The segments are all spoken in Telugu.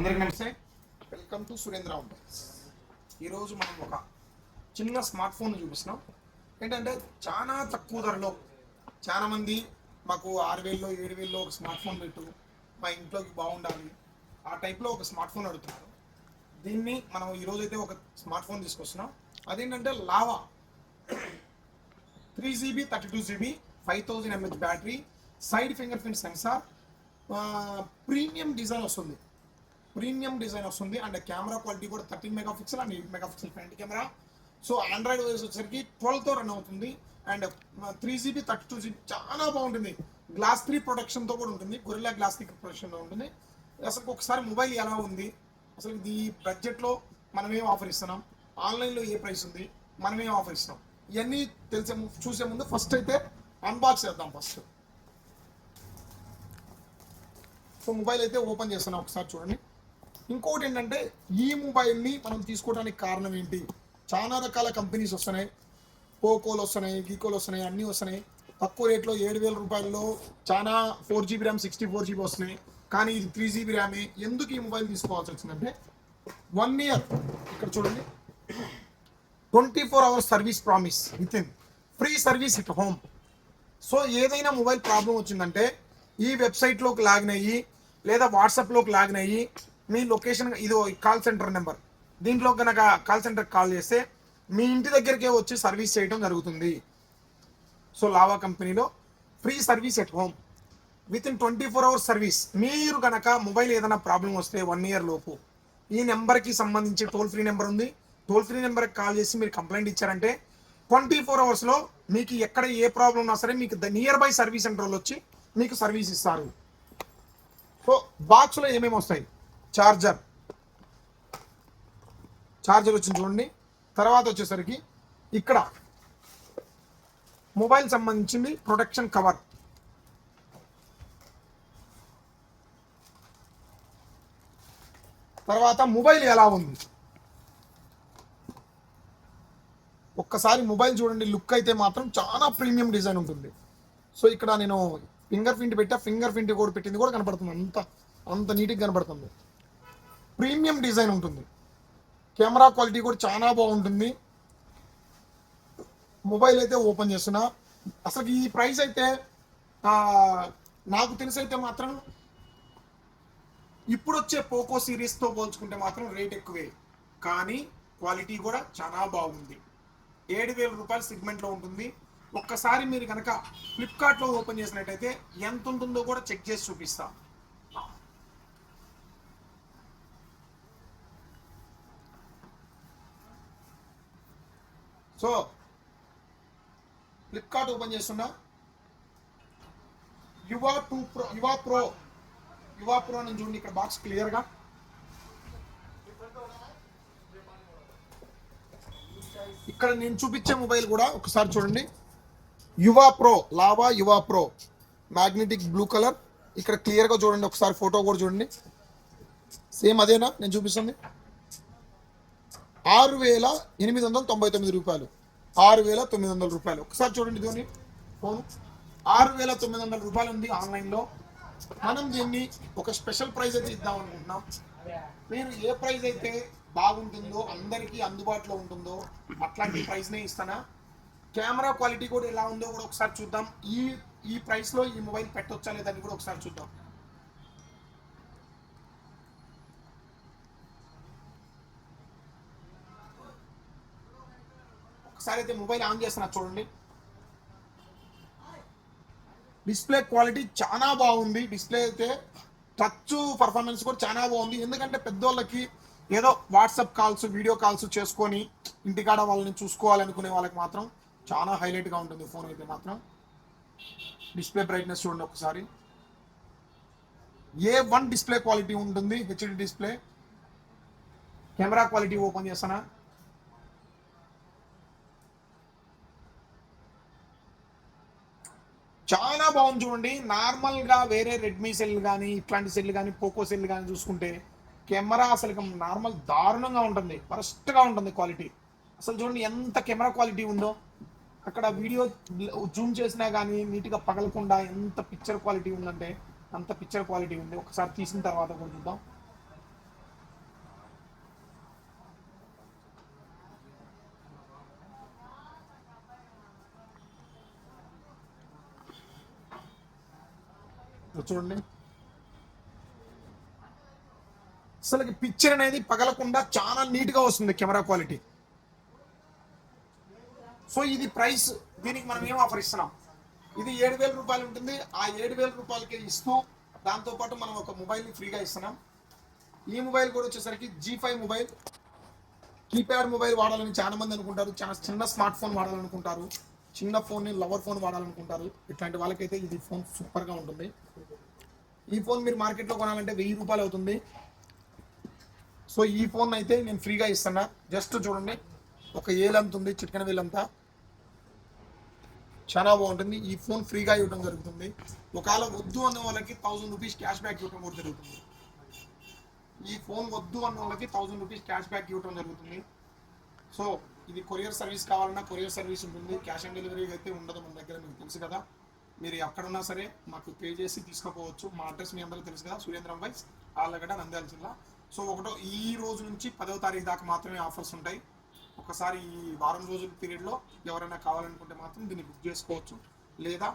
అందరికీ నమస్తే. వెల్కమ్ టు సురేంద్ర మొబైల్స్ ఈరోజు మనం ఒక చిన్న స్మార్ట్ ఫోన్ చూపిస్తున్నాం. ఏంటంటే చాలా తక్కువ ధరలో చాలా మంది మాకు ఆరు వేల్లో ఏడు వేల్లో ఒక స్మార్ట్ ఫోన్ పెట్టు మా ఇంట్లోకి బాగుండాలి. ఆ టైప్లో ఒక స్మార్ట్ ఫోన్ అడుగుతున్నారు. దీన్ని మనం ఈరోజు అయితే ఒక స్మార్ట్ ఫోన్ తీసుకొస్తున్నాం. అదేంటంటే Lava three GB thirty two GB five thousand mAh battery side finger print sensor premium design వస్తుంది. ప్రీమియం డిజైన్ వస్తుంది. అండ్ కెమెరా క్వాలిటీ కూడా thirteen mega pixel and eight mega pixel front camera. So Android wise వచ్చేసరికి ట్వెల్వ్తో రన్ అవుతుంది. And three GB thirty two GB చాలా బాగుంటుంది. గ్లాస్ త్రీ ప్రొటెక్షన్తో కూడా ఉంటుంది. గొరిల్లా గ్లాస్ త్రీ ప్రొటెక్షన్లో ఉంటుంది. అసలు ఒకసారి మొబైల్ ఎలా ఉంది? అసలు ఈ బడ్జెట్లో మనం ఏం ఆఫర్ ఇస్తున్నాం. ఆన్లైన్లో ఏ ప్రైస్ ఉంది? మనం ఏం ఆఫర్ ఇస్తున్నాం. ఇవన్నీ తెలిసే చూసే ముందు ఫస్ట్ అయితే అన్బాక్స్ చేద్దాం ఫస్ట్. సో మొబైల్ అయితే ఓపెన్ చేస్తున్నాం. ఒకసారి చూడండి. ఇంకోటి ఏంటంటే ఈ మొబైల్ని మనం తీసుకోవడానికి కారణం ఏంటి? చాలా రకాల కంపెనీస్ వస్తున్నాయి. పోకోలు వస్తున్నాయి గీకోలు వస్తున్నాయి అన్నీ వస్తున్నాయి. తక్కువ రేట్లో ఏడు వేల రూపాయల్లో చాలా four GB RAM sixty four GB వస్తున్నాయి. కానీ ఇది త్రీ జీబీ ర్యామే. ఎందుకు ఈ మొబైల్ తీసుకోవాల్సి వచ్చిందంటే వన్ ఇయర్ ఇక్కడ చూడండి. Twenty four hours service promise with in free service it home. So ఏదైనా మొబైల్ ప్రాబ్లం వచ్చిందంటే ఈ వెబ్సైట్లోకి లాగిన్ అయ్యి లేదా వాట్సాప్లోకి లాగిన్ అయ్యి మీ లొకేషన్ ఇది కాల్ సెంటర్ నెంబర్ దీంట్లో కనుక కాల్ సెంటర్కి కాల్ చేస్తే మీ ఇంటి దగ్గరికే వచ్చి సర్వీస్ చేయడం జరుగుతుంది. సో లావా కంపెనీలో free service at home with in twenty four hours service మీరు కనుక మొబైల్ ఏదైనా ప్రాబ్లం వస్తే వన్ ఇయర్ లోపు. ఈ నెంబర్కి సంబంధించి టోల్ ఫ్రీ నెంబర్ ఉంది. టోల్ ఫ్రీ నెంబర్కి కాల్ చేసి మీరు కంప్లైంట్ ఇచ్చారంటే ట్వంటీ ఫోర్ అవర్స్లో మీకు ఎక్కడ ఏ ప్రాబ్లం ఉన్నా సరే మీకు నియర్ బై సర్వీస్ సెంటర్ వచ్చి మీకు సర్వీస్ ఇస్తారు. సో బాక్స్లో ఏమేమి వస్తాయి? చార్జర్. చార్జర్ వచ్చింది చూడండి. తర్వాత వచ్చేసరికి ఇక్కడ మొబైల్ సంబంధించింది ప్రొటెక్షన్ కవర్. తర్వాత మొబైల్ ఎలా ఉంది? ఒక్కసారి మొబైల్ చూడండి. లుక్ అయితే మాత్రం చాలా ప్రీమియం డిజైన్ ఉంటుంది. సో ఇక్కడ నేను ఫింగర్ ప్రింట్ పెట్టా. ఫింగర్ ప్రింట్ కూడా పెట్టింది కూడా కనపడుతుంది. అంత అంత నీట్గా కనపడుతుంది. ప్రీమియం డిజైన్ ఉంటుంది. కెమెరా క్వాలిటీ కూడా చాలా బాగుంటుంది. మొబైల్ అయితే ఓపెన్ చేస్తున్నా. అసలు ఈ ప్రైస్ అయితే నాకు తెలిసి అయితే మాత్రం ఇప్పుడు వచ్చే పోకో సిరీస్తో పోల్చుకుంటే మాత్రం రేట్ ఎక్కువే. కానీ క్వాలిటీ కూడా చాలా బాగుంది. ఏడు వేల రూపాయల సెగ్మెంట్లో ఉంటుంది. ఒక్కసారి మీరు కనుక ఫ్లిప్కార్ట్లో ఓపెన్ చేసినట్టయితే ఎంత ఉంటుందో కూడా చెక్ చేసి చూపిస్తాను సో ఫ్లిప్కార్ట్ ఓపెన్ చేస్తున్నా. Yuva two pro Yuva pro Yuva pro అని చూడండి ఇక్కడ బాక్స్ క్లియర్గా ఇక్కడ నేను చూపించే మొబైల్ కూడా ఒకసారి చూడండి. Yuva pro Lava Yuva pro magnetic blue colour ఇక్కడ క్లియర్గా చూడండి ఒకసారి ఫోటో కూడా చూడండి. సేమ్ అదేనా? నేను చూపిస్తుంది. ఆరు వేల ఎనిమిది వందల తొంభై తొమ్మిది రూపాయలు. ఆరు వేల తొమ్మిది వందల రూపాయలు. ఒకసారి చూడండి ధోని ఫోన్. ఆరు వేల తొమ్మిది వందల రూపాయలు ఉంది ఆన్లైన్లో. మనం దీన్ని ఒక స్పెషల్ ప్రైస్ అయితే ఇద్దాం అనుకుంటున్నాం. మీరు ఏ ప్రైస్ అయితే బాగుంటుందో అందరికీ అందుబాటులో ఉంటుందో అట్లాంటి ప్రైజ్నే ఇస్తానా? కెమెరా క్వాలిటీ కూడా ఎలా ఉందో కూడా ఒకసారి చూద్దాం. ఈ ఈ ప్రైస్లో ఈ మొబైల్ పెట్టొచ్చా లేదని కూడా ఒకసారి చూద్దాం. ఒకసారి అయితే మొబైల్ ఆన్ చేస్తున్నా చూడండి. డిస్ప్లే క్వాలిటీ చాలా బాగుంది. డిస్ప్లే అయితే టచ్ పర్ఫార్మెన్స్ కూడా చాలా బాగుంది. ఎందుకంటే పెద్దోళ్ళకి ఏదో వాట్సాప్ కాల్స్ వీడియో కాల్స్ చేసుకొని ఇంటికాడ వాళ్ళని చూసుకోవాలనుకునే వాళ్ళకి మాత్రం చాలా హైలైట్గా ఉంటుంది ఫోన్ అయితే మాత్రం. డిస్ప్లే బ్రైట్నెస్ చూడండి ఒకసారి. ఏ వన్ డిస్ప్లే క్వాలిటీ ఉంటుంది. HD display camera quality open చేస్తానా చాలా బాగుంది చూడండి. నార్మల్గా వేరే రెడ్మీ సెల్ కానీ ఇట్లాంటి సెల్ కానీ పోకో సెల్ కానీ చూసుకుంటే కెమెరా అసలు నార్మల్ దారుణంగా ఉంటుంది. వరస్ట్గా ఉంటుంది క్వాలిటీ అసలు చూడండి ఎంత కెమెరా క్వాలిటీ ఉందో. అక్కడ వీడియో జూమ్ చేసినా కానీ నీట్గా పగలకుండా ఎంత పిక్చర్ క్వాలిటీ ఉందంటే అంత పిక్చర్ క్వాలిటీ ఉంది. ఒకసారి తీసిన తర్వాత కూడా చూద్దాం. చూడండి. అసలు పిక్చర్ అనేది పగలకుండా చాలా నీట్గా వస్తుంది కెమెరా క్వాలిటీ. సో ఇది ప్రైస్ దీనికి మనం ఏం ఆఫర్ ఇస్తున్నాం? ఇది ఏడు వేల రూపాయలు ఉంటుంది. ఆ ఏడు వేల రూపాయలకి ఇస్తూ దాంతోపాటు మనం ఒక మొబైల్ని ఫ్రీగా ఇస్తున్నాం. ఈ మొబైల్ కూడా వచ్చేసరికి G five mobile keypad mobile వాడాలని చాలా మంది అనుకుంటారు. చాలా చిన్న స్మార్ట్ ఫోన్ వాడాలనుకుంటారు. చిన్న ఫోన్ని లవర్ ఫోన్ వాడాలనుకుంటారు. ఇట్లాంటి వాళ్ళకైతే ఇది ఫోన్ సూపర్గా ఉంటుంది. ఈ ఫోన్ మీరు మార్కెట్లో కొనాలంటే వెయ్యి రూపాయలు అవుతుంది. సో ఈ ఫోన్ అయితే నేను ఫ్రీగా ఇస్తున్నా. జస్ట్ చూడండి. ఒక ఏలంత ఉంది చిట్కన వేలంతా. చాలా బాగుంటుంది. ఈ ఫోన్ ఫ్రీగా ఇవ్వడం జరుగుతుంది. ఒకవేళ వద్దు అన్న వాళ్ళకి థౌసండ్ రూపీస్ క్యాష్ బ్యాక్ ఇవ్వడం కూడా జరుగుతుంది. ఈ ఫోన్ వద్దు అన్న వాళ్ళకి థౌసండ్ రూపీస్ క్యాష్ బ్యాక్ ఇవ్వడం జరుగుతుంది. సో ఇది కొరియర్ సర్వీస్ కావాలన్నా కొరియర్ సర్వీస్ ఉంటుంది క్యాష్ ఆన్ డెలివరీ అయితే ఉండదు మన దగ్గర మీకు తెలుసు కదా. మీరు ఎక్కడున్నా సరే మాకు పే చేసి తీసుకోపోవచ్చు. మా అడ్రస్ మీ అందరూ తెలుసు కదా సురేంద్రం వైస్ ఆళ్ళగడ్డ నంద్యాల జిల్లా. సో ఒకటో ఈ రోజు నుంచి పదవ తారీఖు దాకా మాత్రమే ఆఫర్స్ ఉంటాయి. ఒకసారి ఈ వారం రోజుల పీరియడ్లో ఎవరైనా కావాలనుకుంటే మాత్రం దీన్ని బుక్ చేసుకోవచ్చు. లేదా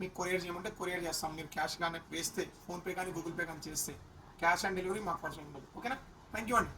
మీకు కొరియర్ చేయమంటే కొరియర్ చేస్తాం. మీరు క్యాష్ కానీ వేస్తే ఫోన్పే కానీ గూగుల్ పే కానీ చేస్తే క్యాష్ ఆన్ డెలివరీ మాకు అవసరం ఉండదు. ఓకేనా? థ్యాంక్ యూ అండి.